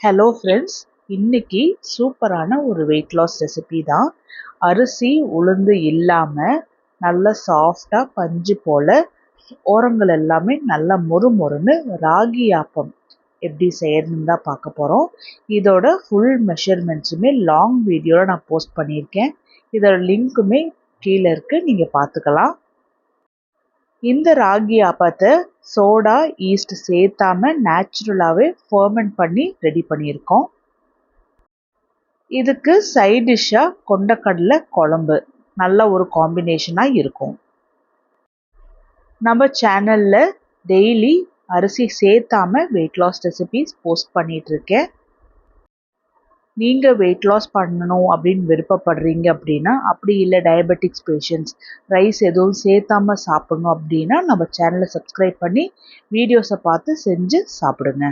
Hello friends இன்னைக்கு சூப்பரான ஒரு வெயிட் லாஸ் ரெசிபி தான். அரிசி உளுந்து இல்லாமல் நல்ல சாஃப்டாக பஞ்சு போல் ஓரங்கள் எல்லாமே நல்லா மொறு மொறுன்னு ராகி ஆப்பம் எப்படி செய்யறதுன்னு தான் பார்க்க போகிறோம் இதோட ஃபுல் மெஷர்மெண்ட்ஸுமே லாங் வீடியோவில் நான் போஸ்ட் பண்ணியிருக்கேன். இதோட லிங்க்குமே கீழே இருக்குது நீங்கள் பார்த்துக்கலாம். இந்த ராகி ஆப்பத்தை சோடா ஈஸ்ட் சேர்த்தாம நேச்சுரலாகவே ஃபர்மெண்ட் பண்ணி ரெடி பண்ணியிருக்கோம். இதுக்கு சைட் டிஷ்ஷாக கொண்டக்கடலை குழம்பு. நல்ல ஒரு காம்பினேஷனாக இருக்கும். நம்ம சேனலில் டெய்லி அரிசி சேர்த்தாம வெயிட் லாஸ் ரெசிபிஸ் போஸ்ட் பண்ணிகிட்ருக்கேன் நீங்கள் வெயிட் லாஸ் பண்ணணும் அப்படின்னு விருப்பப்படுறீங்க அப்படின்னா அப்படி இல்லை டயபெட்டிக்ஸ் பேஷண்ட்ஸ் ரைஸ் எதுவும் சேர்த்தாம சாப்பிடணும் அப்படின்னா நம்ம சேனலை சப்ஸ்கிரைப் பண்ணி வீடியோஸை பார்த்து செஞ்சு சாப்பிடுங்க.